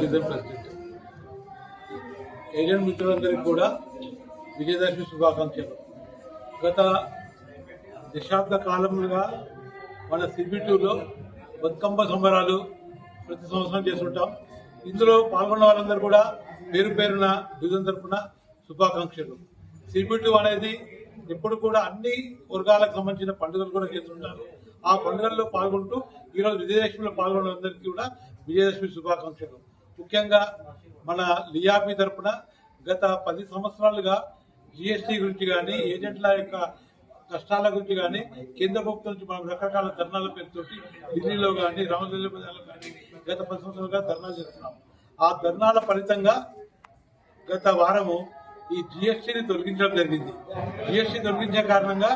Division president agent మిత్రులందరికీ కూడా విజయదశమి శుభాకాంక్షలు. గత దశాబ్ద కాలములుగా మన సిబిటూలో బతుకమ్మ సంబరాలు ప్రతి సంవత్సరం చేస్తుంటాం. ఇందులో పాల్గొన్న వాళ్ళందరూ కూడా పేరు పేరున డివిజన్ తరఫున శుభాకాంక్షలు. సిబిటూ అనేది ఎప్పుడు కూడా అన్ని వర్గాలకు సంబంధించిన పండుగలు కూడా చేస్తుంటారు. ఆ పండుగల్లో పాల్గొంటూ ఈరోజు విజయదశమిలో పాల్గొన్న అందరికీ కూడా విజయదశమి శుభాకాంక్షలు. ముఖ్యంగా మన లియాపి తరపున గత పది సంవత్సరాలుగా జిఎస్టీ గురించి కానీ ఏజెంట్ల యొక్క కష్టాల గురించి కానీ కేంద్ర ప్రభుత్వం నుంచి మనం రకరకాల ధర్నాల పేరుతో ఢిల్లీలో కానీ రామజల్లలో కానీ గత పది సంవత్సరాలుగా ధర్నాలు చేస్తున్నాం. ఆ ధర్నాల ఫలితంగా గత వారము ఈ జిఎస్టీని తొలగించడం జరిగింది. జిఎస్టీ తొలగించే కారణంగా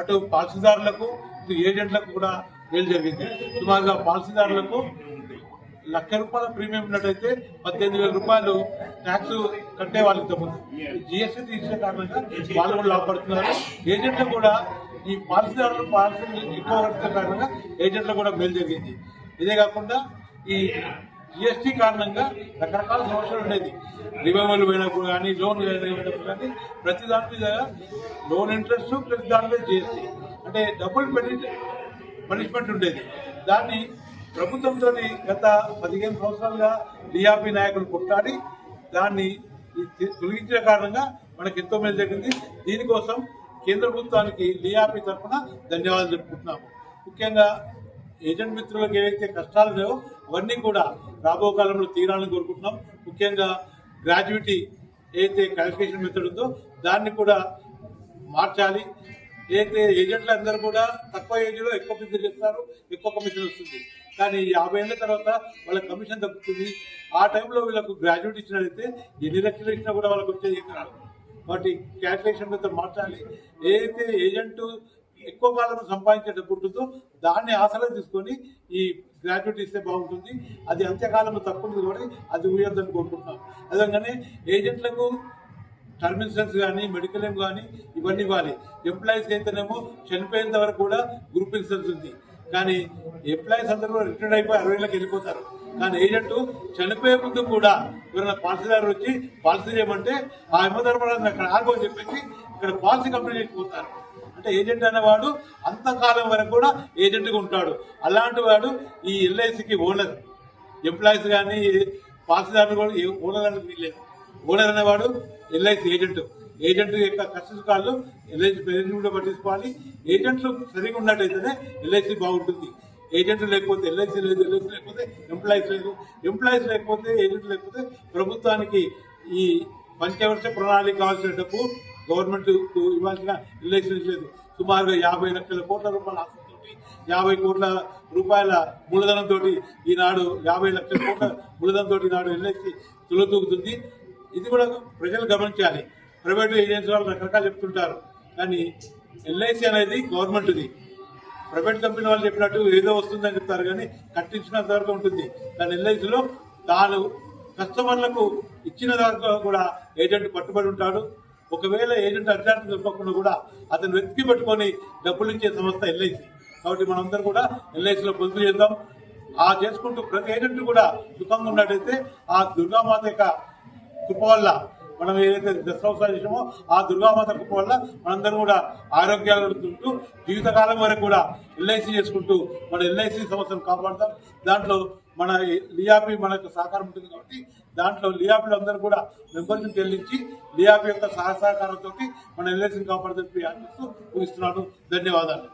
అటు పాలసీదారులకు ఇటు ఏజెంట్లకు కూడా మేలు జరిగింది. సుమారుగా పాలసీదారులకు లక్ష రూపాయల ప్రీమియం ఉన్నట్టయితే పద్దెనిమిది వేల రూపాయలు ట్యాక్స్ కట్టే వాళ్ళు ఇంతకుముందు. జిఎస్టీ తీసిన కారణంగా వాళ్ళు కూడా లాభపడుతున్నారు. ఏజెంట్లు కూడా ఈ పాలసీదారులు పాలసీలు ఎక్కువ కట్టిన కారణంగా ఏజెంట్లు కూడా మేలు జరిగింది. ఇదే కాకుండా ఈ జిఎస్టీ కారణంగా రకరకాల సమస్యలు ఉండేది. రివైవల్ పోయినప్పుడు కానీ లోన్ పోయినప్పుడు కానీ ప్రతి దాని మీద లోన్ ఇంట్రెస్ట్ ప్రతి దాని మీద జిఎస్టీ అంటే డబుల్ పనిష్మెంట్ ఉండేది. దాన్ని ప్రభుత్వంతో గత పదిహేను సంవత్సరాలుగా డిఆర్పి నాయకులు కొట్టాడి దాన్ని తొలగించిన కారణంగా మనకి ఎంతో మేలు జరిగింది. దీనికోసం కేంద్ర ప్రభుత్వానికి డిఆర్పి తరఫున ధన్యవాదాలు చెప్పుకుంటున్నాము ముఖ్యంగా ఏజెంట్ మిత్రులకు ఏవైతే కష్టాలు లేవో అవన్నీ కూడా రాబో కాలంలో తీరాలని కోరుకుంటున్నాం. ముఖ్యంగా గ్రాడ్యుయేటీ ఏదైతే క్వాలిఫికేషన్ మెథడ్ ఉందో దాన్ని కూడా మార్చాలి. ఏదైతే ఏజెంట్లు అందరూ కూడా తక్కువ ఏజ్లో ఎక్కువ బిజినెస్ చేస్తారు ఎక్కువ కమిషన్ వస్తుంది. కానీ యాభై ఏళ్ళ తర్వాత వాళ్ళ కమిషన్ తగ్గుతుంది ఆ టైంలో వీళ్ళకు గ్రాడ్యుయేట్ ఇచ్చినట్లయితే ఎన్ని లక్షలు ఇచ్చినా కూడా వాళ్ళకి వచ్చేది ఏం రాదు వాటి క్యాల్కులేషన్ మాట్లాడాలి. మార్చాలి ఏదైతే ఏజెంట్ ఎక్కువ కాలం సంపాదించే డబ్బు ఉంటుందో దాన్ని ఆసరా తీసుకొని ఈ గ్రాడ్యుయేట్ ఇస్తే బాగుంటుంది. అది అంత్యకాలంలో తక్కువ కాబట్టి అది ఊయొద్దని కోరుకుంటున్నాం. అదేవిధంగానే ఏజెంట్లకు టర్మ్ ఇన్సూరెన్స్ కానీ మెడికల్ ఏం కానీ ఇవన్నీ ఇవ్వాలి. ఎంప్లాయీస్కి అయితేనేమో చనిపోయేంత వరకు కూడా గ్రూప్ ఇన్సూరెన్స్ ఉంది. కానీ ఎంప్లాయీస్ అందరూ రిటైర్డ్ అయిపోయి అరవై ఏళ్ళకి వెళ్ళిపోతారు. కానీ ఏజెంట్ చనిపోయే ముందు కూడా ఎవరైనా పాలసీదారు వచ్చి పాలసీ చేయమంటే ఆ యమధర్మరాజు అక్కడ ఆగో అని చెప్పేసి ఇక్కడ పాలసీ కంప్లీట్ చేసిపోతారు అంటే ఏజెంట్ అనేవాడు అంతకాలం వరకు కూడా ఏజెంట్గా ఉంటాడు. అలాంటి వాడు ఈ ఎల్ఐసికి ఓనర్. ఎంప్లాయీస్ కానీ పాలసీదారులు కూడా ఓనర్ అనేది వీల్లేదు. ఓనర్ అనేవాడు ఎల్ఐసి ఏజెంట్. ఏజెంట్ యొక్క కష్ట సుఖాలు ఎల్ఐసి ప్రజెంట్ కూడా పట్టించుకోవాలి. ఏజెంట్లు సరిగా ఉన్నట్టయితేనే ఎల్ఐసి బాగుంటుంది. ఏజెంట్ లేకపోతే ఎల్ఐసి లేదు ఎల్ఐసి లేకపోతే ఎంప్లాయీస్ లేదు. ఎంప్లాయీస్ లేకపోతే ఏజెంట్ లేకపోతే ప్రభుత్వానికి ఈ పంచవర్ష ప్రణాళిక కావాల్సిన డబ్బు గవర్నమెంట్ ఇవ్వాల్సిన ఎల్ఐసి లేదు. సుమారుగా యాభై లక్షల కోట్ల రూపాయల ఆస్తితోటి యాభై కోట్ల రూపాయల మూలధనంతో ఈనాడు యాభై లక్షల కోట్ల మూలధనంతో ఈనాడు ఎల్ఐసి తులతూగుతుంది. ఇది కూడా ప్రజలు గమనించాలి. ప్రైవేట్ ఏజెన్సీ వాళ్ళు రకరకాలు చెప్తుంటారు. కానీ ఎల్ఐసి అనేది గవర్నమెంట్ది. ప్రైవేట్ కంపెనీ వాళ్ళు చెప్పినట్టు ఏదో వస్తుందని చెప్తారు కానీ కట్టించినంత వరకు ఉంటుంది. కానీ ఎల్ఐసిలో తాను కస్టమర్లకు ఇచ్చిన దాంట్లో కూడా ఏజెంట్ పట్టుబడి ఉంటాడు. ఒకవేళ ఏజెంట్ అర్జెంట్ చెప్పకుండా కూడా అతను వెతికి పెట్టుకొని డబ్బులు ఇచ్చే సంస్థ ఎల్ఐసి కాబట్టి మనందరం కూడా ఎల్ఐసిలో పొదుపు చేద్దాం. ఆ చేసుకుంటూ ప్రతి ఏజెంట్ కూడా సుఖంగా ఉన్నట్టయితే ఆ దుర్గామాత యొక్క కృప వల్ల మనం ఏదైతే దశవసాలు చేసామో ఆ దుర్గామాత కృప వల్ల మనందరం కూడా ఆరోగ్యాలు ఉంటూ జీవితకాలం వరకు కూడా ఎల్ఐసి చేసుకుంటూ మన ఎల్ఐసి సంస్థను కాపాడుతాం. దాంట్లో మన లియాపి మనకు సహకారం ఉంటుంది కాబట్టి దాంట్లో లియాపిలు అందరూ కూడా మెంబర్షిప్ చెల్లించి లియాపి యొక్క సహసహకారంతో మన ఎల్ఐసిని కాపాడుతూ ఆశిస్తూ ఊహిస్తున్నాను ధన్యవాదాలు.